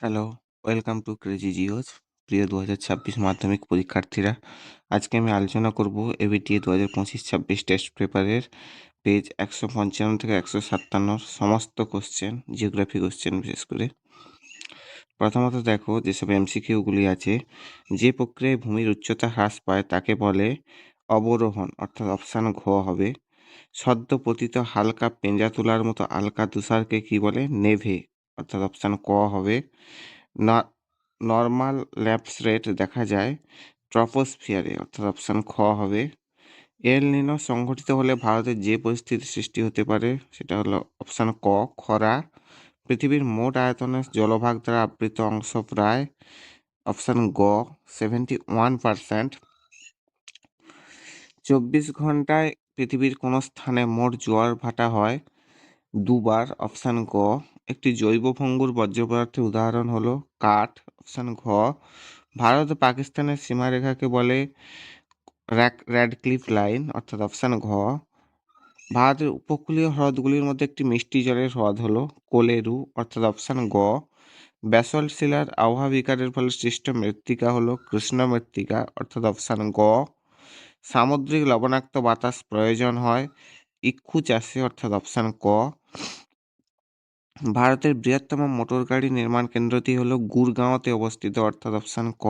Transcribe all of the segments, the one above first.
Hello, welcome to crazy Geos. প্রিয় দু হাজার ছাব্বিশ মাধ্যমিক পরীক্ষার্থীরা, আজকে আমি আলোচনা করব এবিটিএ দু হাজার পঁচিশ ছাব্বিশ টেস্ট পেপারের পেজ একশো পঞ্চান্ন থেকে একশো সাতান্নর সমস্ত কোশ্চেন জিওগ্রাফি কোশ্চেন বিশেষ করে। প্রথমত দেখো যেসব এমসিকিউগুলি আছে যে প্রক্রিয়ায় ভূমির উচ্চতা হ্রাস পায় তাকে বলে অবরোহণ অর্থাৎ অপশান ঘ হবে। সদ্য পতিত হালকা পেঁজা তোলার মতো হালকা তুষারকে কি বলে? নেভে। অর্থাৎ অপশান ক হবে। নর্মাল ল্যাপস রেট দেখা যায় ট্রপোস্ফিয়ারে অর্থাৎ অপশান খ হবে। এল নিনো সংঘটিত হলে ভারতের যে পরিস্থিতির সৃষ্টি হতে পারে, সেটা হলো অপশান ক, খরা। পৃথিবীর মোট আয়তনের জলভাগ দ্বারা আবৃত অংশ প্রায় অপশান গ সেভেন্টি ওয়ান পারসেন্ট চব্বিশ ঘন্টায় পৃথিবীর কোনো স্থানে মোট জোয়ার ভাটা হয় দুবার, অপশান গ। একটি জৈব ভঙ্গুর বর্জ্য পদার্থের উদাহরণ হলো কাঠ, অপশান ঘ। ভারত ও পাকিস্তানের সীমারেখাকে বলে র্যাডক্লিফ লাইন, অর্থাৎ অপশান ঘ। ভারতের উপকূলীয় হ্রদগুলির মধ্যে একটি মিষ্টি জলের হ্রদ হলো কোলেরু, অর্থাৎ অপশান গ। ব্যাসল্ট শিলার আবহাওয়া বিকারের ফলে সৃষ্ট মৃত্তিকা হলো কৃষ্ণ মৃত্তিকা, অর্থাৎ অপশান গ। সামুদ্রিক লবণাক্ত বাতাস প্রয়োজন হয়, ইক্ষু চাষে, অর্থাৎ অপশান ক। ভারতের বৃহত্তম মোটর গাড়ি নির্মাণ কেন্দ্রটি হলো গুরগাঁওতে অবস্থিত, অর্থাৎ অপশান ক।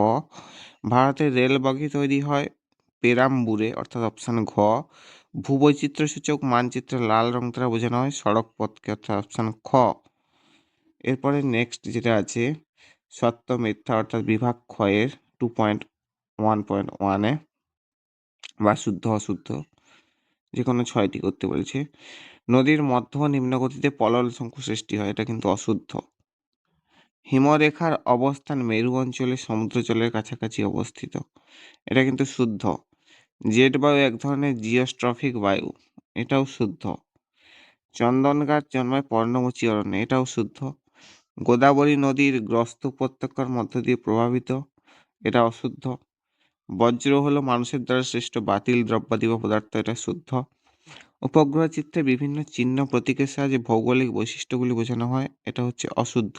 ভারতের রেলবগি তৈরি হয় পেরাম্বুরে, অর্থাৎ অপশান ঘ। ভূবৈচিত্র্য সূচক মানচিত্রে লাল রং দ্বারা বোঝানো হয় সড়ক পথকে, অর্থাৎ অপশান খ। এরপরে নেক্সট যেটা আছে, সত্য মিথ্যা, অর্থাৎ বিভাগ ক্ষয়ের টু পয়েন্ট ওয়ান পয়েন্ট ওয়ানে বা শুদ্ধ অশুদ্ধ যে কোনো ছয়টি করতে বলেছে। নদীর মধ্য নিম্নগতিতে পলল শঙ্কু সৃষ্টি হয়, এটা কিন্তু অশুদ্ধ। হিমরেখার অবস্থান মেরু অঞ্চলে সমুদ্র জলের কাছাকাছি অবস্থিত, এটা কিন্তু শুদ্ধ। জেট বায়ু এক ধরনের জিওস্ট্রফিক বায়ু, এটাও শুদ্ধ। চন্দন গাছ জন্মায় পর্ণমোচী অরণ্যে, এটাও শুদ্ধ। গোদাবরী নদীর গ্রস্ত উপত্যকার মধ্য দিয়ে প্রভাবিত, এটা অশুদ্ধ। বজ্র হলো মানুষের দ্বারা সৃষ্ট বাতিল দ্রব্যাদি বা পদার্থ, এটা শুদ্ধ। উপগ্রহ চিত্রে বিভিন্ন চিহ্ন প্রতীকের সাহায্যে ভৌগোলিক বৈশিষ্ট্যগুলি বোঝানো হয়। এটা হচ্ছে অশুদ্ধ।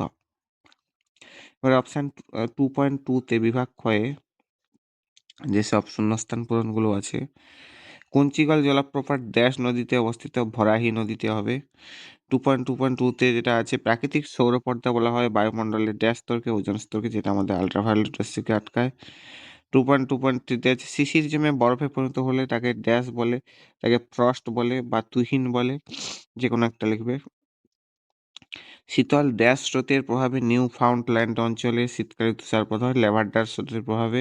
এবার অপশান টু পয়েন্ট টুতে বিভাগ ক্ষয়ে যেসব শূন্যস্থান পূরণগুলো আছে কুঞ্চিগল জলপ্রপাত ড্যাশ নদীতে অবস্থিত ভরাহি নদীতে হবে। টু পয়েন্ট টু পয়েন্ট টুতে যেটা আছে, প্রাকৃতিক সৌরপর্দা বলা হয় বায়ুমণ্ডলের ড্যাশ স্তরকে, ওজন স্তরকে, যেটা আমাদের আলট্রাভায়োলেট রশ্মিকে আটকায়। টু পয়েন্ট টু পয়েন্ট থ্রিতে আছে। শিশির জমে বরফে পরিণত হলে তাকে ড্যাশ বলে, তাকে ফ্রস্ট বলে বা তুহিন বলে যে কোনো একটা লিখবে। শীতল ড্যাশ স্রোতের প্রভাবে নিউ ফাউন্ডল্যান্ড অঞ্চলে শীতকালে তুষারপাত হয় লেভারডার স্রোতের প্রভাবে।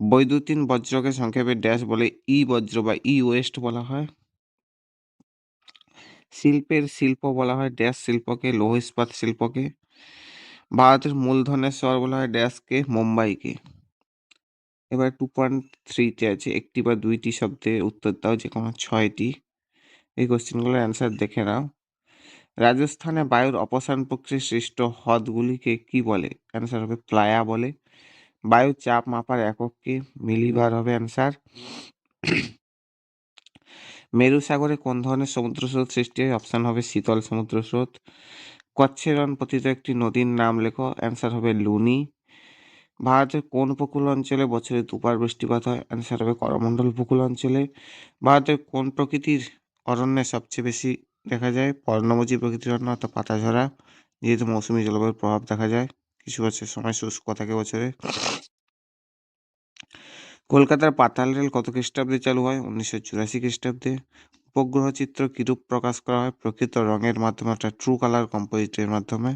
বৈদ্যুতিন বজ্রকে সংক্ষেপে ড্যাশ বলে ই বজ্র বা ই ওয়েস্ট বলা হয়। শিল্পের শিল্প বলা হয় ড্যাশ শিল্পকে লৌহ ইস্পাত শিল্পকে। ভারতের মূলধনের শহর বলা হয় ড্যাশকে মুম্বাইকে। এবার টু পয়েন্ট থ্রিতে আছে, একটি বা দুইটি শব্দে উত্তর দাও, যে কোনো ছয়টি। এই কোশ্চেনগুলোর অ্যান্সার দেখে নাও। রাজস্থানে বায়ুর অপসারণ প্রক্রিয়ায় সৃষ্ট হ্রদগুলিকে কি বলে? অ্যান্সার হবে প্লায়া বলে। বায়ুর চাপ মাপার একককে মিলিবার হবে অ্যান্সার মেরু সাগরে কোন ধরনের সমুদ্র স্রোত সৃষ্টি হয়? অপশান হবে শীতল সমুদ্র স্রোত। কচ্ছের রণ পতিত একটি নদীর নাম লেখো। অ্যান্সার হবে লুনি। ভারতের কোন উপকূল অঞ্চলে বছরে দুবার বৃষ্টিপাত হয়? অ্যান্সার হবে করমণ্ডল উপকূল অঞ্চলে। ভারতের কোন প্রকৃতির অরণ্যে সবচেয়ে বেশি দেখা যায়? পর্ণমোচী প্রকৃতির অরণ্য অর্থাৎ পাতাঝরা, যেহেতু মৌসুমি জলবায়ুর প্রভাব দেখা যায়। কিছু বছর সময় শুষ্ক থাকে বছরে। কলকাতার পাতাল রেল কত খ্রিস্টাব্দে চালু হয়? উনিশশো চুরাশি খ্রিস্টাব্দে। উপগ্রহ চিত্র কিরূপ প্রকাশ করা হয়? প্রকৃত রঙের মাধ্যমে অর্থাৎ ট্রু কালার কম্পোজিটের মাধ্যমে।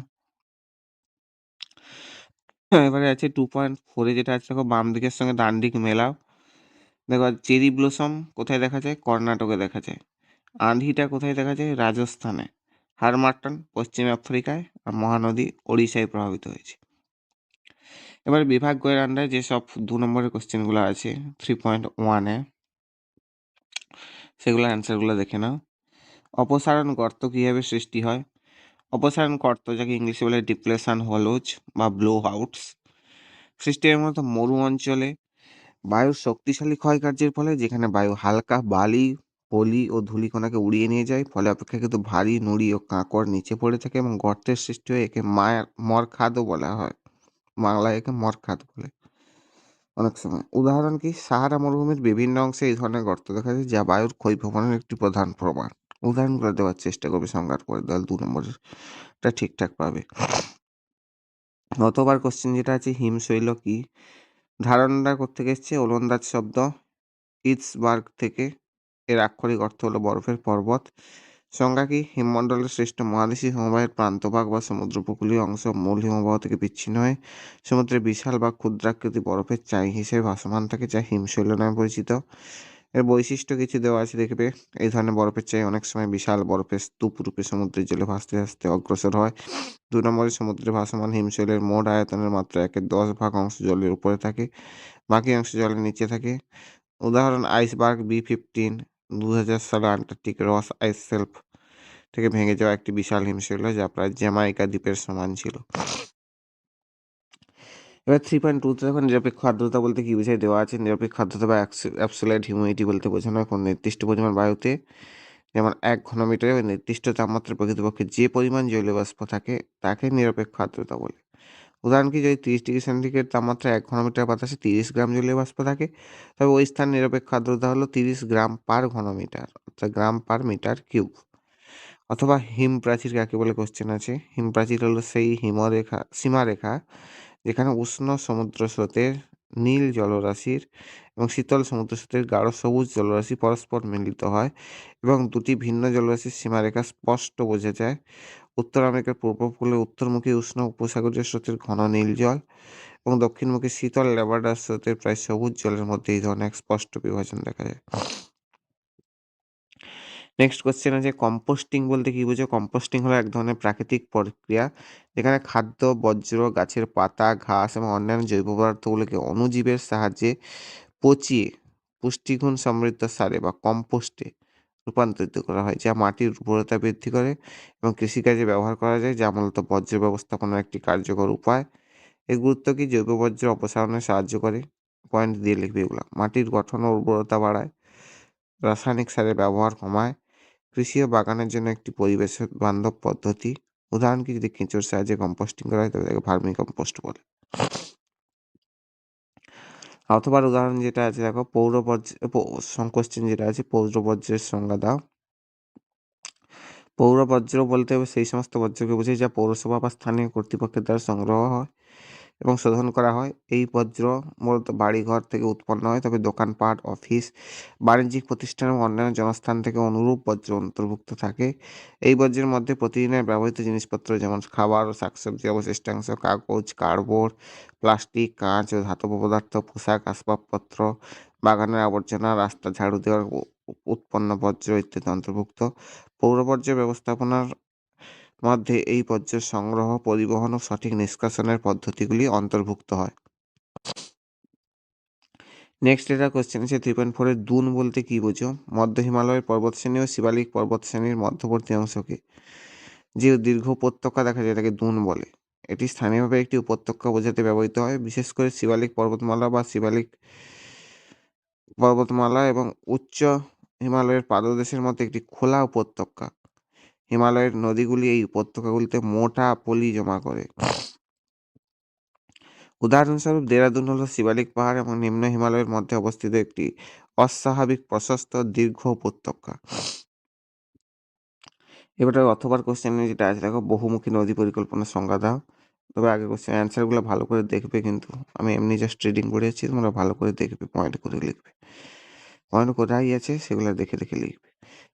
এবারে আছে টু পয়েন্ট ফোরে যেটা আছে, দেখো বাম দিকের সঙ্গে ডান দিক মেলাও। দেখো চেরি ব্লসম কোথায় দেখা যায়? কর্ণাটকে দেখা যায়। আঁধিটা কোথায় দেখা যায়? রাজস্থানে। হারমাটন পশ্চিম আফ্রিকায় আর মহানদী ওড়িশায় প্রভাবিত হয়েছে। এবার বিভাগ গয়ের আন্ডারে যেসব দু নম্বরের কোশ্চেনগুলো আছে থ্রি পয়েন্ট ওয়ানে সেগুলোর অ্যান্সারগুলো দেখে নাও। অপসারণ গর্ত কীভাবে সৃষ্টি হয়? অপসারণ গর্ত যাকে ইংলিশে বলে ডিপ্লেশন হলোজ বা ব্লো আউটস সৃষ্টি হয় মূলত মরু অঞ্চলে বায়ুর শক্তিশালী ক্ষয়কার্যের ফলে, যেখানে বায়ু হালকা, বালি, পলি ও ধূলিকণাকে উড়িয়ে নিয়ে যায়, ফলে অপেক্ষাকৃত ভারী নুড়ি ও কাঁকড় নিচে পড়ে থাকে এবং গর্তের সৃষ্টি হয়ে একে মায়ার মরখাদও বলা হয়। বাংলায় একে মরখাদ বলে অনেক সময়। উদাহরণ কি? সাহারা মরুভূমির বিভিন্ন অংশে এই ধরনের গর্ত দেখা যায়, যা বায়ুর ক্ষয় ক্ষয়ভবনের একটি প্রধান প্রমাণ। উদাহরণগুলো দেওয়ার চেষ্টা করবে সংজ্ঞার পরে দল দু নম্বরটা ঠিকঠাক পাবে। গতবার কোশ্চেন যেটা আছে, হিমশৈল কি? ধারণাটা কোথেকে এসছে? ওলন্দাজ শব্দ। ইটসবার্গ থেকে। এর আক্ষরিক অর্থ হলো বরফের পর্বত। সংজ্ঞা কি? হিমমণ্ডলের শ্রেষ্ঠ মহাদেশী হিমবাহের প্রান্তভাগ বা সমুদ্র উপকূলীয় অংশ মূল হিমবাহ থেকে বিচ্ছিন্ন হয়ে সমুদ্রে বিশাল বা ক্ষুদ্রাকৃতি বরফের চাই হিসেবে ভাসমান থাকে, যা হিমশৈল নামে পরিচিত। এর বৈশিষ্ট্য কিছু দেওয়া আছে, দেখবে। এই ধরনের বরফের চাই অনেক সময় বিশাল বরফের স্তূপ রূপে সমুদ্রের জলে ভাসতে ভাসতে অগ্রসর হয়। দু নম্বরে সমুদ্রে ভাসমান হিমশৈলের মোট আয়তনের মাত্র একের দশ ভাগ অংশ জলের উপরে থাকে, বাকি অংশ জলের নিচে থাকে। উদাহরণ, আইসবার্গ বি ফিফটিন দু হাজার সালে আন্টার্কটিক রস আইস সেলফ থেকে ভেঙে যাওয়া একটি বিশাল হিমশৈল যা প্রায় জ্যামাইকা দ্বীপের সমান ছিল। এবার থ্রি পয়েন্ট টুতে দেখুন নিরপেক্ষ আর্দ্রতা বলতে কী বোঝায়? দেওয়া আছে নিরপেক্ষ আর্দ্রতা বা অ্যাবসোলেট হিউমিডিটি বলতে বোঝানো হয় কোনো নির্দিষ্ট পরিমাণ বায়ুতে। যেমন এক ঘনমিটারে নির্দিষ্ট তাপমাত্রা প্রকৃতপক্ষে যে পরিমাণ জলীয় বাষ্প থাকে, তাকে নিরপেক্ষ আর্দ্রতা বলে। উদাহরণ কি, যদি তিরিশ ডিগ্রি সেন্টিগ্রেড তাপমাত্রা এক ঘনমিটার বাতাসে তিরিশ গ্রাম জলীয় বাষ্প থাকে, তবে ওই স্থান নিরপেক্ষ আর্দ্রতা হলো তিরিশ গ্রাম পার ঘনমিটার, অর্থাৎ গ্রাম পার মিটার কিউব। অথবা হিম প্রাচীর কাকে বলে কোশ্চেন আছে? হিম প্রাচীর হলো সেই হিমরেখা, সীমারেখা যেখানে উষ্ণ সমুদ্র স্রোতের নীল জলরাশির এবং শীতল সমুদ্র স্রোতের গাঢ় সবুজ জলরাশি পরস্পর মিলিত হয় এবং দুটি ভিন্ন জলরাশির সীমারেখা স্পষ্ট বোঝা যায়। উত্তর আমেরিকার পূর্ব উপকূলে উত্তরমুখী উষ্ণ উপসাগরীয় স্রোতের ঘন নীল জল এবং দক্ষিণমুখী শীতল লেবার্ডার স্রোতের প্রায় সবুজ জলের মধ্যে এই ধরনের এক স্পষ্ট বিভাজন দেখা যায়। নেক্সট কোশ্চেন আছে কম্পোস্টিং বলতে কী বোঝো? কম্পোস্টিং হলো এক ধরনের প্রাকৃতিক প্রক্রিয়া যেখানে খাদ্য বজ্র গাছের পাতা, ঘাস এবং অন্যান্য জৈব পদার্থগুলোকে অণুজীবের সাহায্যে পচিয়ে পুষ্টিগুণ সমৃদ্ধ সারে বা কম্পোস্টে রূপান্তরিত করা হয়, যা মাটির উর্বরতা বৃদ্ধি করে এবং কৃষিকাজে ব্যবহার করা যায়, যা মূলত বজ্র ব্যবস্থাপনার একটি কার্যকর উপায়। এর গুরুত্ব কি? জৈব বজ্র অপসারণে সাহায্য করে। পয়েন্ট দিয়ে লিখবে এগুলো। মাটির গঠন ও উর্বরতা বাড়ায়। রাসায়নিক সারের ব্যবহার কমায়। কৃষি ও বাগানের জন্য একটি পরিবেশ বান্ধব পদ্ধতি। উদাহরণ কি? যদি কেঁচোর সাহায্যে কম্পোস্টিং করা হয় তবে তাকে ভার্মি কম্পোস্ট বলে। অথবা উদাহরণ যেটা আছে, দেখো, পৌর বজ্র কোশ্চেন যেটা আছে, পৌর বজ্রের সংজ্ঞা দাও। পৌর বজ্র বলতে হবে সেই সমস্ত বজ্রকে বোঝায় যা পৌরসভা বা স্থানীয় কর্তৃপক্ষের দ্বারা সংগ্রহ হয়। এবং শোধন করা হয়। এই বজ্র মূলত বাড়িঘর থেকে উৎপন্ন হয়, তবে দোকানপাট, অফিস, বাণিজ্যিক প্রতিষ্ঠান এবং অন্যান্য জনস্থান থেকে অনুরূপ বজ্র অন্তর্ভুক্ত থাকে। এই বজ্রের মধ্যে প্রতিদিনের ব্যবহৃত জিনিসপত্র যেমন খাবার ও শাকসবজি, অবশিষ্টাংশ, কাগজ, কার্ডবোর্ড, প্লাস্টিক, কাঁচ ও ধাতব পদার্থ, পোশাক, আসবাবপত্র, বাগানের আবর্জনা, রাস্তা, ঝাড়ু দেওয়ার উৎপন্ন বজ্র ইত্যাদি অন্তর্ভুক্ত। পৌর বর্জ্য ব্যবস্থাপনার মধ্যে এই বর্জ্য সংগ্রহ, পরিবহন ও সঠিক নিষ্কাশনের পদ্ধতিগুলি অন্তর্ভুক্ত হয়। নেক্সট এটা কোশ্চেন আছে থ্রি পয়েন্ট ফোরের দুন বলতে কী বোঝো? মধ্য হিমালয়ের পর্বতশ্রেণী ও শিবালিক পর্বতশ্রেণীর মধ্যবর্তী অংশকে। যে দীর্ঘ উপত্যকা দেখা যায় তাকে দুন বলে। এটি স্থানীয়ভাবে একটি উপত্যকা বোঝাতে ব্যবহৃত হয়। বিশেষ করে শিবালিক পর্বতমালা বা শিবালিক পর্বতমালা এবং উচ্চ হিমালয়ের পাদদেশের মধ্যে একটি খোলা উপত্যকা। হিমালয়ের নদীগুলি এই উপত্যকাগুলিতে মোটা পলি জমা করে। উদাহরণস্বরূপ দেরাদুন হল শিবালিক পাহাড় এবং নিম্ন হিমালয়ের মধ্যে অবস্থিত একটি অস্বাভাবিক, প্রশস্ত, দীর্ঘ উপত্যকা। এবারে অথবার কোশ্চেনে যেটা আছে, দেখো বহুমুখী নদী পরিকল্পনা সংজ্ঞা দাও। তবে আগে কোশ্চেন অ্যান্সারগুলো ভালো করে দেখবে কিন্তু আমি এমনি জাস্ট রিডিং করেছি, তোমরা ভালো করে দেখবে পয়েন্ট করে লিখবে। পয়েন্ট কোথায় আছে সেগুলো দেখে দেখে লিখবে।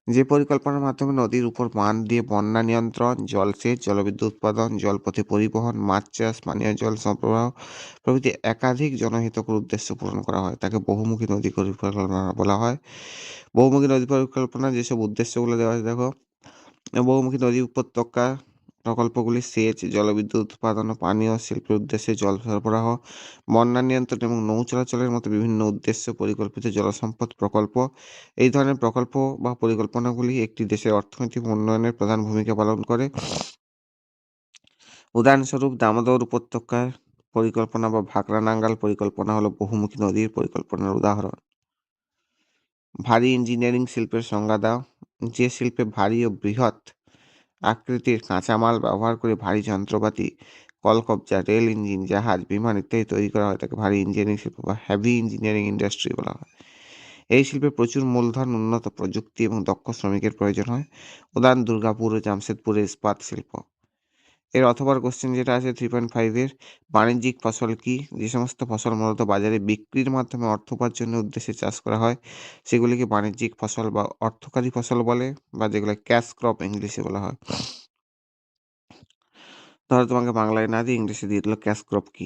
যে পরিকল্পনার মাধ্যমে নদীর উপর মান দিয়ে বন্যা নিয়ন্ত্রণ জলসেচ জলবিদ্যুৎ উৎপাদন, জলপথে পরিবহন, মাছ চাষ, পানীয় জল সরবরাহ প্রভৃতি একাধিক জনহিতকর উদ্দেশ্য পূরণ করা হয়। তাকে বহুমুখী নদী পরিকল্পনা বলা হয়। বহুমুখী নদী পরিকল্পনা যেসব উদ্দেশ্যগুলো দেওয়া হয় দেখো। বহুমুখী নদী উপত্যকা প্রকল্পগুলি সেচ, জলবিদ্যুৎ উৎপাদন ও পানীয় শিল্পের উদ্দেশ্যে জল সরবরাহ, বন্যা নিয়ন্ত্রণ এবং নৌ চলাচলের মতো বিভিন্ন উদ্দেশ্য পরিকল্পিত জলসম্পদ প্রকল্প। এই ধরনের প্রকল্প বা পরিকল্পনাগুলি একটি দেশের অর্থনৈতিক উন্নয়নের প্রধান ভূমিকা পালন করে। উদাহরণস্বরূপ দামোদর উপত্যকার পরিকল্পনা বা ভাকরা নাঙ্গাল পরিকল্পনা হলো বহুমুখী নদীর পরিকল্পনার উদাহরণ। ভারী ইঞ্জিনিয়ারিং শিল্পের সংজ্ঞা দাও। যে শিল্পে ভারী ও বৃহৎ আকৃতির কাঁচামাল ব্যবহার করে ভারী যন্ত্রপাতি, কলকবজা, রেল ইঞ্জিন, জাহাজ, বিমান ইত্যাদি তৈরি করা হয়। তাকে ভারী ইঞ্জিনিয়ারিং শিল্প বা হ্যাভি ইঞ্জিনিয়ারিং ইন্ডাস্ট্রি বলা হয়। এই শিল্পে প্রচুর মূলধন, উন্নত প্রযুক্তি এবং দক্ষ শ্রমিকের প্রয়োজন হয়। উদাহরণ, দুর্গাপুর ও জামশেদপুরের ইস্পাত শিল্প। এর অথবার কোশ্চেন যেটা আছে থ্রি পয়েন্ট ফাইভের বাণিজ্যিক ফসল কি? যে সমস্ত ফসল মূলত বাজারে বিক্রির মাধ্যমে অর্থ উপার্জনের উদ্দেশ্যে চাষ করা হয়, সেগুলিকে বাণিজ্যিক ফসল বা অর্থকারী ফসল বলে, বা যেগুলো ক্যাশ ক্রপ ইংলিশে বলা হয়। ধরো তোমাকে বাংলায় না দিয়ে ইংলিশে দিয়ে দিল ক্যাশ ক্রপ কি?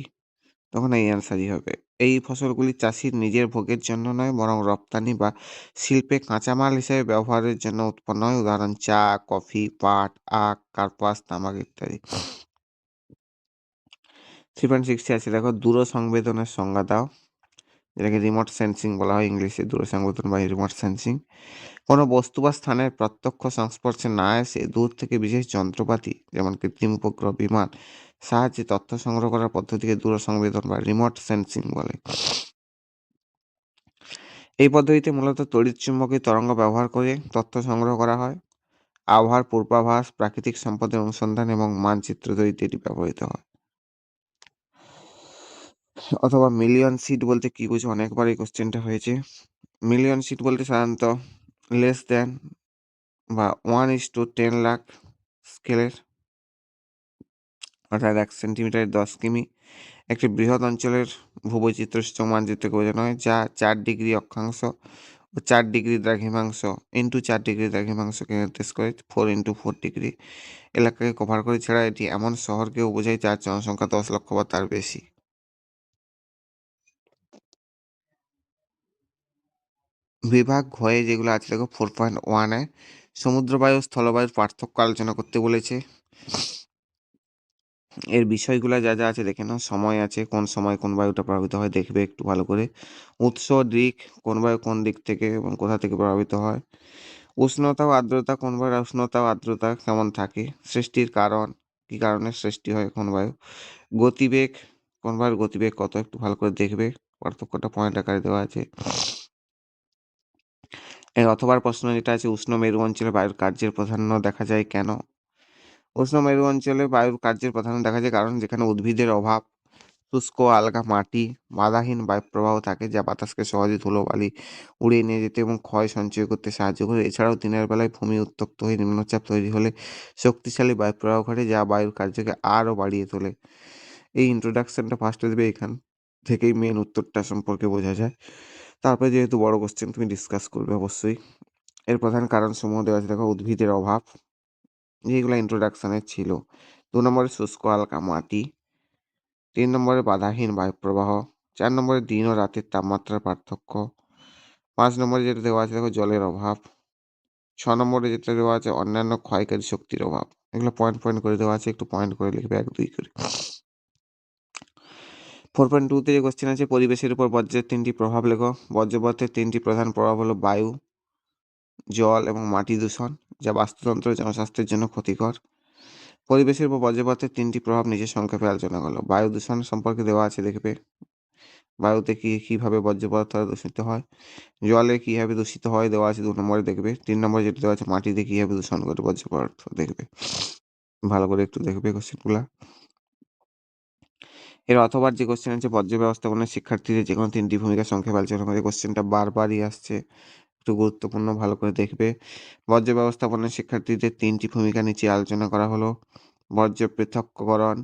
তখন এই অ্যান্সারই হবে। এই ফসলগুলি চাষির নিজের ভোগের জন্য নয়, বরং রপ্তানি বা শিল্পে কাঁচামাল হিসেবে ব্যবহারের জন্য উৎপন্ন হয়। উদাহরণ, চা, কফি, পাট, আখ, কার্পাস, তামাক ইত্যাদি। থ্রি পয়েন্ট সিক্সটি আছে। দেখো দূর সংবেদনের সংজ্ঞা দাও। যেটাকে রিমোট সেন্সিং বলা হয় ইংলিশে দূর সংবেদন বা রিমোট সেন্সিং কোনো বস্তু বা স্থানের প্রত্যক্ষ সংস্পর্শে না এসে দূর থেকে বিশেষ যন্ত্রপাতি, যেমন কৃত্রিম উপগ্রহ, বিমান সাহায্যে তথ্য সংগ্রহ করার পদ্ধতিকে দূর সংবেদন বা রিমোট সেন্সিং বলে। এই পদ্ধতিতে মূলত তড়িৎ চুম্বকীয় তরঙ্গ ব্যবহার করে তথ্য সংগ্রহ করা হয়। আবহাওয়ার পূর্বাভাস, প্রাকৃতিক সম্পদের অনুসন্ধান এবং মানচিত্র তৈরিতে এটি ব্যবহৃত হয়। অথবা মিলিয়ন সিট বলতে কি বুঝো? অনেকবার এই কোশ্চেনটা হয়েছে। মিলিয়ন সিট বলতে সাধারণত লেস দেন বা one is to ten lakh স্কেলের অর্থাৎ এক সেন্টিমিটারের দশ কিমি, একটি বৃহৎ অঞ্চলের ভূবৈচিত্র্য সূচক মানচিত্রকে বোঝানো হয় যা চার ডিগ্রি অক্ষাংশ ও চার ডিগ্রি দ্রাঘিমাংশ ইন্টু চার ডিগ্রি দ্রাঘিমাংশকে নির্দেশ করে ফোর ইন্টু ফোর ডিগ্রি এলাকাকে কভার করে। ছাড়া এটি এমন শহরকেও বোঝায় যার জনসংখ্যা দশ লক্ষ বা তার বেশি। বিভাগ হয়ে যেগুলো আছে, দেখো ফোর পয়েন্ট ওয়ানে সমুদ্রবায়ু স্থলবায়ুর পার্থক্য আলোচনা করতে বলেছে। এর বিষয়গুলো যা যা আছে দেখে নাও। সময় আছে, কোন সময় কোন বায়ুটা প্রভাবিত হয়, দেখবে একটু ভালো করে। উৎস, দিক, কোন বায়ু কোন দিক থেকে এবং কোথা থেকে প্রভাবিত হয়। উষ্ণতা ও আর্দ্রতা, কোন বায়ুর উষ্ণতা ও আর্দ্রতা কেমন থাকে, সৃষ্টির কারণ, কি কারণে সৃষ্টি হয় কোন বায়ু। গতিবেগ, কোন বায়ুর গতিবেগ কত, একটু ভালো করে দেখবে। পার্থক্যটা পয়েন্ট আকারে দেওয়া আছে। এর অথবার প্রশ্ন যেটা আছে, উষ্ণ মেরু অঞ্চলে বায়ুর কার্যের প্রাধান্য দেখা যায় কেন? উষ্ণ মেরু অঞ্চলে বায়ুর কার্যের প্রাধান্য দেখা যায়, কারণ যেখানে উদ্ভিদের অভাব, শুষ্ক আলগা মাটি, বাধাহীন বায়ুপ্রবাহ থাকে যা বাতাসকে সহজে ধুলোবালি, উড়িয়ে নিয়ে যেতে এবং ক্ষয় সঞ্চয় করতে সাহায্য করে। এছাড়াও দিনের বেলায় ভূমি উত্তপ্ত হয়ে নিম্নচাপ তৈরি হলে শক্তিশালী বায়ুপ্রবাহ ঘটে, যা বায়ুর কার্যকে আরও বাড়িয়ে তোলে। এই ইন্ট্রোডাকশনটা ফার্স্টে দেবে, এখান থেকেই মেন উত্তরটা সম্পর্কে বোঝা যায়। তারপরে যেহেতু বড় কোশ্চেন তুমি ডিসকাস করবে অবশ্যই। এর প্রধান কারণ সমূহ দেওয়া আছে। দেখো, উদ্ভিদের অভাব যেগুলো ইন্ট্রোডাকশানে ছিল। দু নম্বরে শুষ্ক, হালকা, মাটি। তিন নম্বরে বাধাহীন বায়ুপ্রবাহ। চার নম্বরে দিন ও রাতের তাপমাত্রার পার্থক্য। পাঁচ নম্বরে যেটা দেওয়া আছে দেখো জলের অভাব। ছ নম্বরে যেটা দেওয়া আছে অন্যান্য ক্ষয়কারী শক্তির অভাব। এগুলো পয়েন্ট পয়েন্ট করে দেওয়া আছে, একটু পয়েন্ট করে লিখবে, এক, দুই করে। ফোর পয়েন্ট টুতে যে কোশ্চেন আছে, পরিবেশের উপর বজ্রের তিনটি প্রভাব লেখো। বজ্রপাতের তিনটি প্রধান প্রভাব হলো বায়ু। জল এবং মাটি দূষণ, যা বাস্তুতন্ত্র জনস্বাস্থ্যের জন্য ক্ষতিকর। পরিবেশের উপর বজ্রপাতের তিনটি প্রভাব নিজের সংক্ষেপে আলোচনা করল। বায়ু দূষণ সম্পর্কে দেওয়া আছে দেখবে। বায়ুতে কি, কীভাবে বজ্রপাত দূষিত হয়? জলে কীভাবে দূষিত হয় দেওয়া আছে দু নম্বরে দেখবে। তিন নম্বরে যেটা দেওয়া আছে, মাটিতে কীভাবে দূষণ করে বজ্রপাত দেখবে। ভালো করে একটু দেখবে কোশ্চেনগুলা এর অথবার যে কোশ্চেন আছে, বজ্র ব্যবস্থাপনার শিক্ষার্থীদের যে কোনো তিনটি ভূমিকা সংক্ষেপে আলোচনা করে। কোশ্চেনটা বারবারই আসছে। একটু গুরুত্বপূর্ণ ভালো করে দেখবে। বর্জ্য ব্যবস্থাপনার শিক্ষার্থীদের তিনটি ভূমিকা নিচে আলোচনা করা হলো। বর্জ্য পৃথককরণ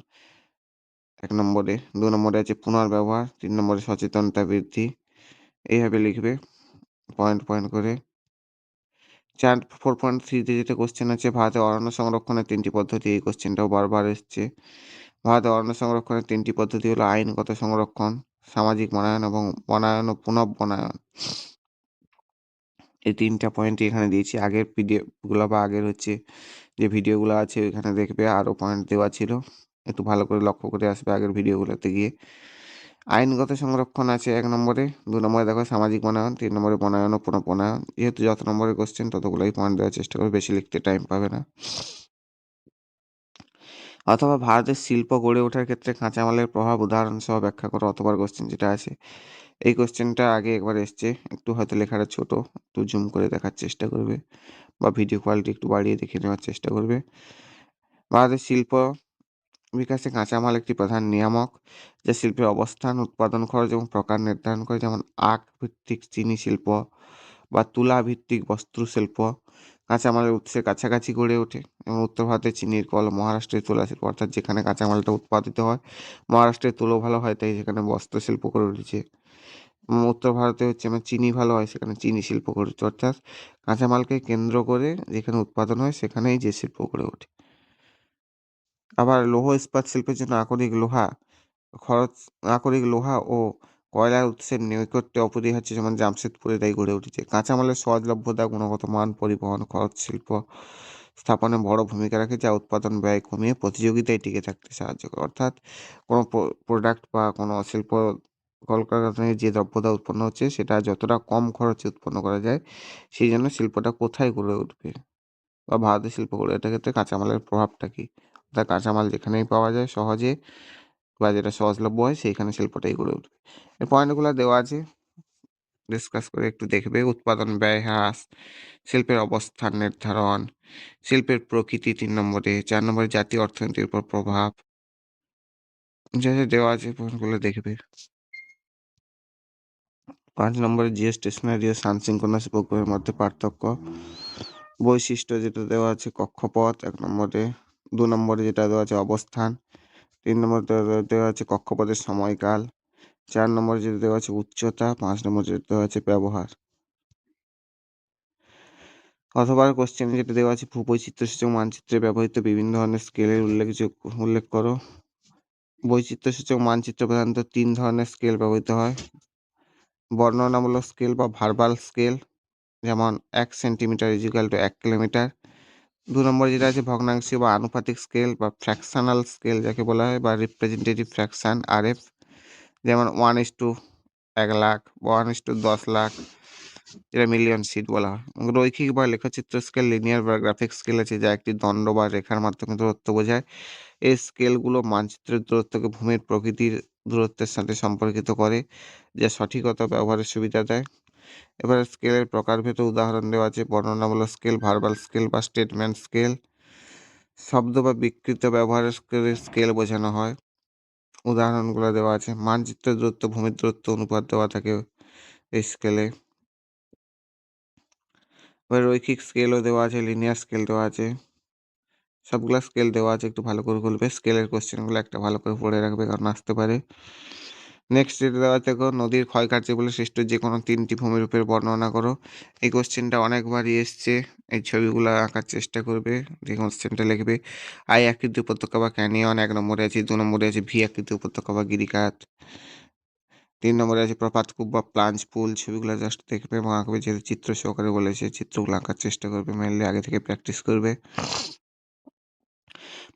এক নম্বরে। দু নম্বরে আছে পুনর্ব্যবহার, তিন নম্বরে সচেতনতা বৃদ্ধি। এইভাবে লিখবে পয়েন্ট পয়েন্ট করে। চার ফোর পয়েন্ট থ্রিতে যেটা কোশ্চেন আছে ভারতে অরণ্য সংরক্ষণের তিনটি পদ্ধতি, এই কোশ্চেনটাও বারবার এসছে। ভারতে অরণ্য সংরক্ষণের তিনটি পদ্ধতি হলো আইনগত সংরক্ষণ, সামাজিক বনায়ন এবং বনায়ন ও পুনঃবনায়ন এই তিনটা পয়েন্টই এখানে দিয়েছি। আগের পিডিএফগুলো বা আগের হচ্ছে যে ভিডিওগুলো আছে, ওইখানে দেখবে আরও পয়েন্ট দেওয়া ছিল। একটু ভালো করে লক্ষ্য করে আসবে আগের ভিডিওগুলোতে গিয়ে। আইনগত সংরক্ষণ আছে এক নম্বরে। দু নম্বরে দেখো সামাজিক বনায়ন, তিন নম্বরে বনায়ন ও পুনঃবনায়ন যেহেতু যত নম্বরে কোশ্চেন ততগুলোই পয়েন্ট দেওয়ার চেষ্টা করবে। বেশি লিখতে টাইম পাবে না। অথবা ভারতের শিল্প গড়ে ওঠার ক্ষেত্রে কাঁচামালের প্রভাব উদাহরণ সহ ব্যাখ্যা করো। অথবা কোশ্চেন যেটা আছে। এই কোশ্চেনটা আগে একবার এসছে। একটু হয়তো লেখাটা ছোট, একটু জুম করে দেখার চেষ্টা করবে বা ভিডিও কোয়ালিটি একটু বাড়িয়ে দেখে নেওয়ার চেষ্টা করবে। ভারতের শিল্প বিকাশে কাঁচামাল একটি প্রধান নিয়ামক, যা শিল্পের অবস্থান, উৎপাদন খরচ এবং প্রকার নির্ধারণ করে। যেমন আখ ভিত্তিক চিনি শিল্প বা তুলা ভিত্তিক বস্ত্র শিল্প কাঁচামালের উৎসের কাছাকাছি গড়ে ওঠে এবং উত্তর ভারতে চিনির কল, মহারাষ্ট্রের তুলা শিল্প, অর্থাৎ যেখানে কাঁচামালটা উৎপাদিত হয়, মহারাষ্ট্রের তুলো ভালো হয়, তাই সেখানে বস্ত্র শিল্প করে উঠেছে। উত্তর ভারতে হচ্ছে আমার চিনি ভালো হয়, সেখানে চিনি শিল্প গড়ে উঠছে অর্থাৎ কাঁচামালকে কেন্দ্র করে যেখানে উৎপাদন হয়, সেখানেই যে শিল্প গড়ে ওঠে। আবার লৌহ ইস্পাত শিল্পের জন্য আকরিক লোহা, খরচ, আকরিক লোহা ও কয়লার উৎসের নৈকট্যে অপরিহার্য যেমন জামশেদপুরে তাই গড়ে উঠেছে। কাঁচামালের সহজলভ্যতা গুণগত মান পরিবহন, খরচ, শিল্প স্থাপনে বড় ভূমিকা রাখে, যা উৎপাদন ব্যয় কমিয়ে প্রতিযোগিতায় টিকে থাকতে সাহায্য করে। অর্থাৎ কোনো প্রোডাক্ট বা কোনো শিল্প কলকারখানায় যে দ্রব্যতা উৎপন্ন হচ্ছে, সেটা যতটা কম খরচে উৎপন্ন করা যায়, সেই জন্য শিল্পটা কোথায় গড়ে উঠবে? বা ভারতের শিল্প গড়ে ওঠার ক্ষেত্রে কাঁচামালের প্রভাবটা কী? অর্থাৎ কাঁচামাল যেখানেই পাওয়া যায় সহজে, বা যেটা সহজলভ্য হয়, সেইখানে শিল্পটাই গড়ে উঠবে। এই পয়েন্টগুলো দেওয়া আছে, ডিসকাস করে একটু দেখবে। উৎপাদন, ব্যয়, হ্রাস, শিল্পের অবস্থান নির্ধারণ, শিল্পের প্রকৃতি তিন নম্বরে, চার নম্বরে জাতীয় অর্থনীতির উপর প্রভাব। যা দেওয়া আছে, পয়েন্টগুলো দেখবে। পাঁচ নম্বরে জিও স্টেশনারি ও সানসিঙ্কোনাস প্রোগ্রামের মধ্যে পার্থক্য। বৈশিষ্ট্য যেটা দেওয়া আছে কক্ষপথ, এক নম্বরে। দু নম্বরে যেটা দেওয়া আছে অবস্থান। তিন নম্বরে দেওয়া আছে কক্ষপথের সময়কাল। চার নম্বরে যেটা দেওয়া আছে উচ্চতা। পাঁচ নম্বরে যেটা দেওয়া আছে ব্যবহার। অথবা কোশ্চেনে যেটা দেওয়া আছে ভূবৈচিত্র্য সূচক মানচিত্রে ব্যবহৃত বিভিন্ন ধরনের স্কেলের উল্লেখযোগ্য, উল্লেখ করো। বৈচিত্র্য সূচক মানচিত্র প্রধানত তিন ধরনের স্কেল ব্যবহৃত হয়। বর্ণনামূলক স্কেল বা ভার্বাল স্কেল যেমন এক সেন্টিমিটার ইজিক্যাল টু এক কিলোমিটার দু নম্বর যেটা আছে ভগ্নাংশী বা আনুপাতিক স্কেল বা ফ্র্যাকশনাল স্কেল যাকে বলা হয়, বা রিপ্রেজেন্টেটিভ ফ্র্যাকশান আর এফ যেমন ওয়ান ইস টু এক লাখ ওয়ান ইস টু দশ লাখ, যেটা মিলিয়ন সিট বলা হয়। রৈখিক বা লেখচিত্র স্কেল লিনিয়ার বা গ্রাফিক স্কেল আছে, যা একটি দণ্ড বা রেখার মাধ্যমে দূরত্ব বোঝায়। এই স্কেলগুলো মানচিত্রের দূরত্বকে ভূমির প্রকৃতির দূরত্বের সাথে সম্পর্কিত করে যা সঠিকতা ব্যবহারের সুবিধা দেয়। এবারে স্কেলের প্রকারভেদ উদাহরণ দেওয়া আছে। বর্ণনামূলক স্কেল ভার্বাল স্কেল বা স্টেটমেন্ট স্কেল শব্দ বা বিকৃত ব্যবহারের স্কেল বোঝানো হয়। উদাহরণগুলো দেওয়া আছে। মানচিত্রের দূরত্ব ভূমির দূরত্ব, অনুপাত দেওয়া থাকে এই স্কেলে এবার রৈখিক স্কেলও দেওয়া আছে লিনিয়ার স্কেল দেওয়া আছে। সবগুলো স্কেল দেওয়া আছে, একটু ভালো করে খুলবে। স্কেলের কোশ্চেনগুলো একটা ভালো করে পড়ে রাখবে কারণ আসতে পারে। নেক্সট যেটা দেওয়া দেখো, নদীর ক্ষয়কার্য বলে সৃষ্ট যে কোনো তিনটি ভূমিরূপের বর্ণনা করো। এই কোশ্চেনটা অনেকবারই এসছে। এই ছবিগুলো আঁকার চেষ্টা করবে, যে কোশ্চেনটা লিখবে। আই আকৃতি উপত্যকা বা ক্যানিয়ন এক নম্বরে আছে, দু নম্বরে আছে ভি আকৃতি উপত্যকা বা গিরিকাত তিন নম্বরে আছে প্রপাত কূপ বা প্লাঞ্চ পুল ছবিগুলো জাস্ট দেখবে এবং আঁকবে যেহেতু চিত্র সহকারে বলেছে, চিত্রগুলো আঁকার চেষ্টা করবে মেনলি আগে থেকে প্র্যাকটিস করবে।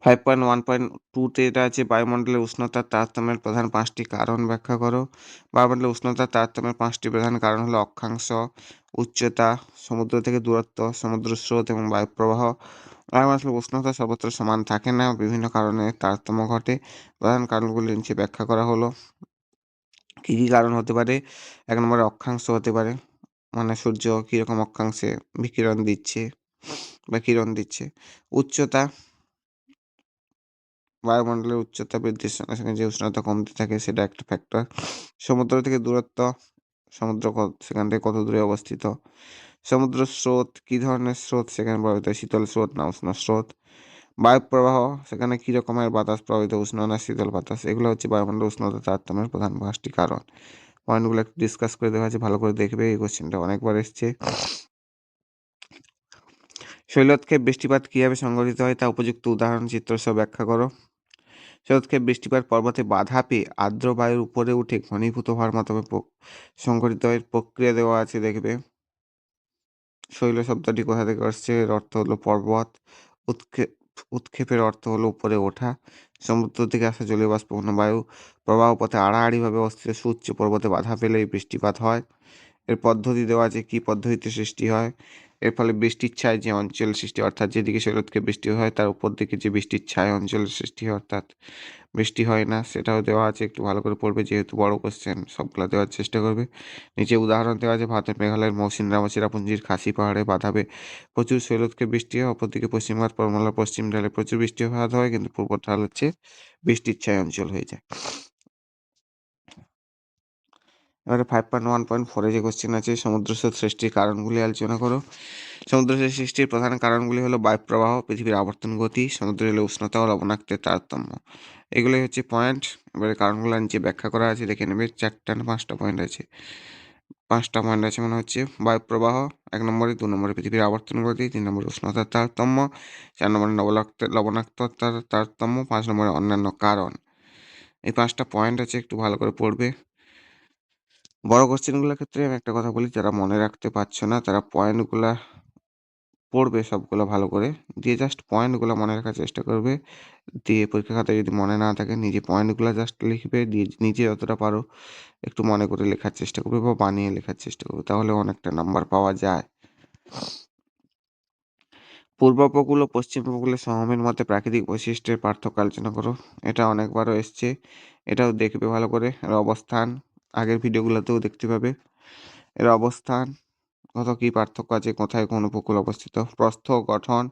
ফাইভ পয়েন্ট ওয়ান পয়েন্ট টুতে এটা আছে বায়ুমণ্ডলের উষ্ণতার তারতম্যের প্রধান পাঁচটি কারণ ব্যাখ্যা করো। বায়ুমণ্ডলের উষ্ণতার তারতম্যের পাঁচটি প্রধান কারণ হলো অক্ষাংশ, উচ্চতা, সমুদ্র থেকে দূরত্ব, সমুদ্র স্রোত এবং বায়ুপ্রবাহ। বায়ুমণ্ডলের উষ্ণতা সর্বত্র সমান থাকে না, বিভিন্ন কারণে তারতম্য ঘটে। প্রধান কারণগুলি নিচে ব্যাখ্যা করা হলো। কী কী কারণ হতে পারে? এক নম্বরে অক্ষাংশ হতে পারে মানে সূর্য কীরকম অক্ষাংশে বিকিরণ দিচ্ছে বা কিরণ দিচ্ছে। উচ্চতা বায়ুমণ্ডলের উচ্চতা বৃদ্ধির সঙ্গে সঙ্গে যে উষ্ণতা কমতে থাকে সেটা একটা ফ্যাক্টর সমুদ্র থেকে দূরত্ব, সমুদ্র সেখান থেকে কত দূরে অবস্থিত? সমুদ্র স্রোত, কী ধরনের স্রোত সেখানে প্রবাহিত শীতল স্রোত না উষ্ণ স্রোত? বায়ু প্রবাহ, সেখানে কী রকমের বাতাস প্রবাহিত? উষ্ণ না শীতল বাতাস? এগুলো হচ্ছে বায়ুমণ্ডল উষ্ণতা তারতম্যের প্রধান পাঁচটি কারণ। পয়েন্টগুলো একটু ডিসকাস করে দেওয়া আছে ভালো করে দেখবে, এই কোশ্চেনটা অনেকবার এসছে। শৈলক্ষেপ বৃষ্টিপাত কীভাবে সংঘটিত হয় তা উপযুক্ত উদাহরণ চিত্র সহ ব্যাখ্যা করো। শরৎক্ষেপ বৃষ্টিপাত পর্বতে বাধা পেয়ে আর্দ্র বায়ুর উপরে উঠে ঘনীভূত হওয়ার মাধ্যমে সংঘটিত প্রক্রিয়া দেওয়া আছে দেখবে। শৈল শব্দটি কোথা থেকে আসছে? এর অর্থ হলো পর্বত। উৎক্ষেপ উৎক্ষেপের অর্থ হলো উপরে ওঠা। সমুদ্র থেকে আসা জলীয় বাষ্পপূর্ণ বায়ু প্রবাহ পথে আড়াআড়িভাবে অস্থির সুউচ্চ পর্বতে বাধা পেলেই বৃষ্টিপাত হয়। এর পদ্ধতি দেওয়া আছে কী পদ্ধতিতে সৃষ্টি হয়? এর ফলে বৃষ্টির ছায় যে অঞ্চল সৃষ্টি, অর্থাৎ যেদিকে শরৎকে বৃষ্টি হয়, তার উপর দিকে যে বৃষ্টির ছায় অঞ্চল সৃষ্টি হয়, অর্থাৎ বৃষ্টি হয় না, সেটাও দেওয়া আছে। একটু ভালো করে পড়বে, যেহেতু বড় কোশ্চেন সবগুলো দেওয়ার চেষ্টা করবে। নিচে উদাহরণ দেওয়া আছে, ভারতের মেঘালয়ের মৌসিনরাম চিরাপুঞ্জির খাসি পাহাড়ে বাঁধাবে। প্রচুর শৈলতকে বৃষ্টি হয়, অপরদিকে পশ্চিমঘাট পরমলার পশ্চিম ঢালে প্রচুর বৃষ্টিপাত হয়, কিন্তু পূর্ব ঢাল হচ্ছে বৃষ্টির ছায় অঞ্চল হয়ে যায়। এবারে ফাইভ পয়েন্ট ওয়ান পয়েন্ট ফোরে যে কোশ্চেন আছে সমুদ্র স্রোত সৃষ্টির কারণগুলি আলোচনা করো। সমুদ্র সৃষ্টির প্রধান কারণগুলি হলো বায়ুপ্রবাহ, পৃথিবীর আবর্তন গতি, সমুদ্রের উষ্ণতা ও লবণাক্তের তারতম্য। এগুলোই হচ্ছে পয়েন্ট এবারে কারণগুলো নিচে ব্যাখ্যা করা আছে, দেখে নেবে, চারটা না পাঁচটা পয়েন্ট আছে। পাঁচটা পয়েন্ট আছে মনে হচ্ছে বায়ুপ্রবাহ, এক নম্বরে, দু নম্বরে পৃথিবীর আবর্তন গতি, তিন নম্বরে উষ্ণতার তারতম্য, চার নম্বরে লবণাক্ত, লবণাক্ততার তারতম্য, পাঁচ নম্বরে অন্যান্য কারণ। এই পাঁচটা পয়েন্ট আছে, একটু ভালো করে পড়বে। বড় কোশ্চেনগুলোর ক্ষেত্রে আমি একটা কথা বলি, যারা মনে রাখতে পারছ না, তারা পয়েন্টগুলা পড়বে সবগুলো ভালো করে। দিয়ে জাস্ট পয়েন্টগুলো মনে রাখার চেষ্টা করবে। দিয়ে পরীক্ষা খাতায় যদি মনে না থাকে, নিজে পয়েন্টগুলো জাস্ট লিখবে, দিয়ে নিজে যতটা পারো একটু মনে করে লেখার চেষ্টা করবে বা বানিয়ে লেখার চেষ্টা করবে, তাহলে অনেকটা নাম্বার পাওয়া যায়। পূর্ব উপকূল ও পশ্চিম উপকূলের সমভূমির মধ্যে প্রাকৃতিক বৈশিষ্ট্যের পার্থক্য আলোচনা করো। এটা অনেকবারও এসছে। এটাও দেখবে ভালো করে। অবস্থান আগের ভিডিওগুলোতেও দেখতে পাবে। এর অবস্থান, কত কী পার্থক্য আছে, কোথায় কোন উপকূল অবস্থিত, প্রস্থ গঠন,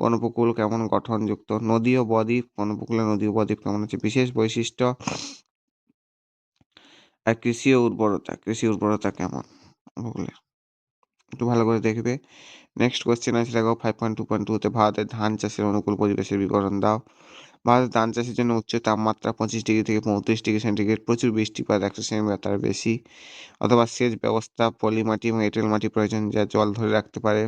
কোন উপকূল কেমন গঠনযুক্ত, নদী ও বদ্বীপ, কোন উপকূলে নদী ও বদ্বীপ কেমন আছে, বিশেষ বৈশিষ্ট্য, আর কৃষি ও উর্বরতা, কৃষি উর্বরতা কেমন উপকূলে। একটু ভালো করে দেখবে। নেক্সট কোয়েশ্চেন আছে, দেখো ফাইভ পয়েন্ট টু পয়েন্ট টুতে ভারতের ধান চাষের অনুকূল পরিবেশের বিবরণ দাও। ভারতের ধান চাষের জন্য উচ্চ তাপমাত্রা পঁচিশ ডিগ্রি থেকে পঁয়ত্রিশ ডিগ্রি সেন্টিগ্রেড, প্রচুর বৃষ্টিপাত একশো সেমি তার বেশি। অথবা সেচ ব্যবস্থা পলি মাটি এবং এঁটেল মাটি প্রয়োজন যা জল ধরে রাখতে পারে।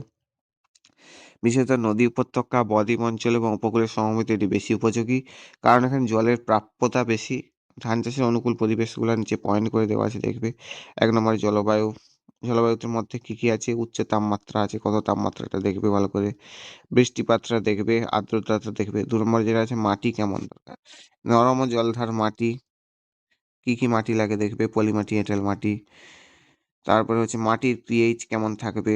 বিশেষত নদী উপত্যকা, বদ্বীপ অঞ্চল এবং উপকূলের সমভূমিতে এটি বেশি উপযোগী। কারণ এখানে জলের প্রাপ্যতা বেশি। ধান চাষের অনুকূল পরিবেশগুলো নিচে পয়েন্ট করে দেওয়া আছে, দেখবে। এক নম্বরে জলবায়ু। জলবায়ুর মধ্যে কী কী আছে? উচ্চ তাপমাত্রা আছে, কত তাপমাত্রাটা দেখবে ভালো করে? বৃষ্টিপাতটা দেখবে, আর্দ্রতাটা দেখবে দু নম্বরে যেটা আছে, মাটি কেমন দরকার? নরম জলধার মাটি, কী কী মাটি লাগে দেখবে? পলি মাটি এঁটেল মাটি, তারপরে হচ্ছে মাটির পিএইচ কেমন থাকবে?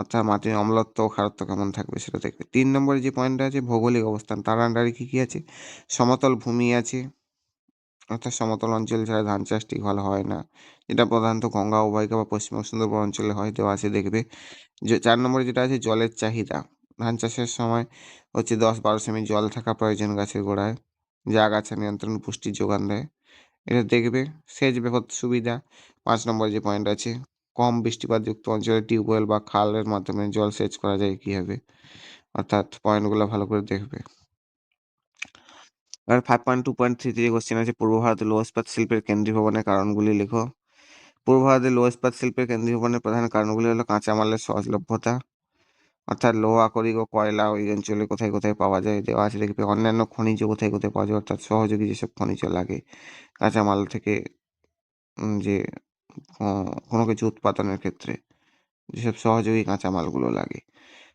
অর্থাৎ মাটির অম্লত্ব খারত্ব কেমন থাকবে সেটা দেখবে। তিন নম্বরে যে পয়েন্টটা আছে, ভৌগোলিক অবস্থান, তার আন্ডারে কী কী আছে? সমতল ভূমি আছে অর্থাৎ সমতল অঞ্চল ছাড়া ধান চাষ ঠিক ভালো হয় না। এটা প্রধানত গঙ্গা অববাহিকা বা পশ্চিম সুন্দরবন অঞ্চলে হয় দেওয়া আছে দেখবে। যে চার নম্বরে যেটা আছে জলের চাহিদা। ধান চাষের সময় হচ্ছে দশ বারো সেমি জল থাকা প্রয়োজন গাছের গোড়ায়। যা আগাছা নিয়ন্ত্রণ পুষ্টির যোগান দেয়। এটা দেখবে, সেচ ব্যাপক সুবিধা। পাঁচ নম্বর যে পয়েন্ট আছে, কম বৃষ্টিপাতযুক্ত অঞ্চলে টিউবওয়েল বা খালের মাধ্যমে জল সেচ করা যায় কীভাবে? অর্থাৎ পয়েন্টগুলো ভালো করে দেখবে। এবার five point two point three question আছে, পূর্ব ভারতের লৌহ ইস্পাত শিল্পের কেন্দ্রীভবনের কারণগুলি লেখো। পূর্ব ভারতের লৌহ ইস্পাত শিল্পের কেন্দ্রীভবনের প্রধান কারণগুলি হলো কাঁচামালের সহজলভ্যতা, অর্থাৎ লোহা ও কয়লা ওই অঞ্চলে কোথায় কোথায় পাওয়া যায় দেওয়া আছে দেখবে। অন্যান্য খনিজ কোথায় কোথায় পাওয়া যায়, অর্থাৎ সহযোগী যেসব খনিজ লাগে, কাঁচামাল থেকে যে কোনো কিছু উৎপাদনের ক্ষেত্রে যেসব সহযোগী কাঁচামালগুলো লাগে।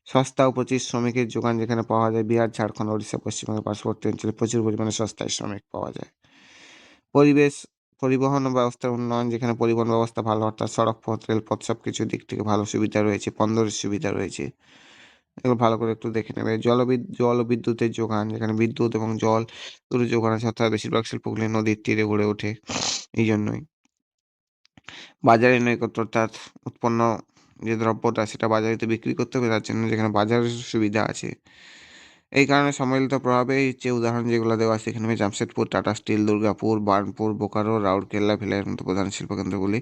সস্তা ও শ্রমিকের যোগান যেখানে পাওয়া যায়। বিহার, ঝাড়খণ্ড উড়িষ্যা পশ্চিমবঙ্গের পার্শ্ববর্তী অঞ্চলে প্রচুর পরিমাণে সস্তায় শ্রমিক পাওয়া যায়। পরিবেশ, পরিবহন ব্যবস্থার উন্নয়ন যেখানে পরিবহন ব্যবস্থা ভালো, অর্থাৎ সড়ক, পথ, রেলপথ সব কিছু দিক থেকে ভালো সুবিধা রয়েছে, বন্দরের সুবিধা রয়েছে। এগুলো ভালো করে একটু দেখে নেবে। জলবিদ জল ও বিদ্যুতের যোগান, যেখানে বিদ্যুৎ এবং জল দুটো যোগান আছে, অর্থাৎ বেশিরভাগ শিল্পগুলি নদীর তীরে গড়ে ওঠে এই জন্যই বাজারে নৈকট্য, অর্থাৎ উৎপন্ন যে দ্রব্যটা সেটা বাজারে বিক্রি করতে হবে, তার জন্য যেখানে বাজারের সুবিধা আছে। এই কারণে সম্মিলিত প্রভাবে যে উদাহরণ যেগুলো দেওয়া আছে, এখানে জামশেদপুর, টাটা স্টিল, দুর্গাপুর, বার্নপুর, বোকারো, রাউরকেল্লা, ভিলাইয়ের মতো প্রধান শিল্পকেন্দ্রগুলি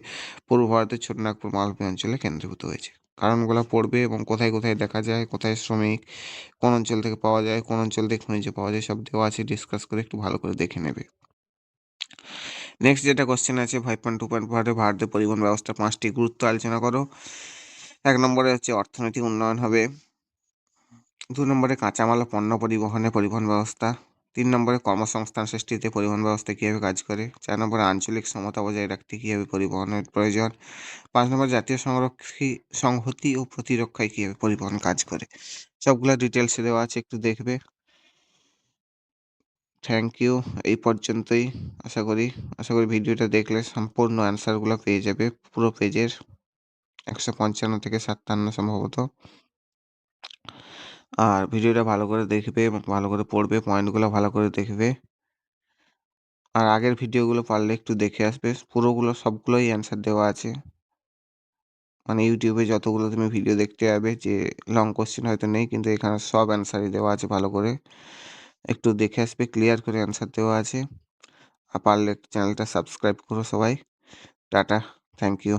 পূর্ব ভারতের ছোটনাগপুর, মালভূমি অঞ্চলে কেন্দ্রীভূত হয়েছে। কারণগুলো পড়বে এবং কোথায় কোথায় দেখা যায়, কোথায় শ্রমিক, কোন অঞ্চল থেকে পাওয়া যায়, কোন অঞ্চল থেকে খনিজ পাওয়া যায়, সব দেওয়া আছে, ডিসকাস করে একটু ভালো করে দেখে নেবে। নেক্সট যেটা কোশ্চেন আছে ফাইভ পয়েন্ট টু পয়েন্ট ভারতের পরিবহন ব্যবস্থা পাঁচটি গুরুত্ব আলোচনা করো। এক নম্বরে হচ্ছে অর্থনৈতিক উন্নয়ন হবে। দু নম্বরে কাঁচামাল ও পণ্য পরিবহনে পরিবহন ব্যবস্থা। তিন নম্বরে কর্মসংস্থান সৃষ্টিতে পরিবহন ব্যবস্থা কীভাবে কাজ করে। চার নম্বরে আঞ্চলিক সমতা বজায় রাখতে কীভাবে পরিবহনের প্রয়োজন। পাঁচ নম্বর জাতীয় সংরক্ষী সংহতি ও প্রতিরক্ষায় কীভাবে পরিবহন কাজ করে। সবগুলো ডিটেলসে দেওয়া আছে, একটু দেখবে। থ্যাংক ইউ এই পর্যন্তই। আশা করি আশা করি ভিডিওটা দেখলে সম্পূর্ণ অ্যান্সারগুলো পেয়ে যাবে, পুরো পেজের একশো পঞ্চান্ন থেকে সাতান্ন সম্ভবত। আর ভিডিওটা ভালো করে দেখবে, ভালো করে পড়বে, পয়েন্টগুলো ভালো করে দেখবে। আর আগের ভিডিওগুলো পারলে একটু দেখে আসবে, পুরোগুলো সবগুলোই অ্যান্সার দেওয়া আছে। মানে ইউটিউবে যতগুলো তুমি ভিডিও দেখতে যাবে, যে লং কোশ্চেন হয়তো নেই, কিন্তু এখানে সব অ্যান্সারই দেওয়া আছে ভালো করে। একটু দেখে আসবে ক্লিয়ার করে অ্যান্সার দেওয়া আছে। আর পারলে চ্যানেলটা সাবস্ক্রাইব করো সবাই। Tata thank you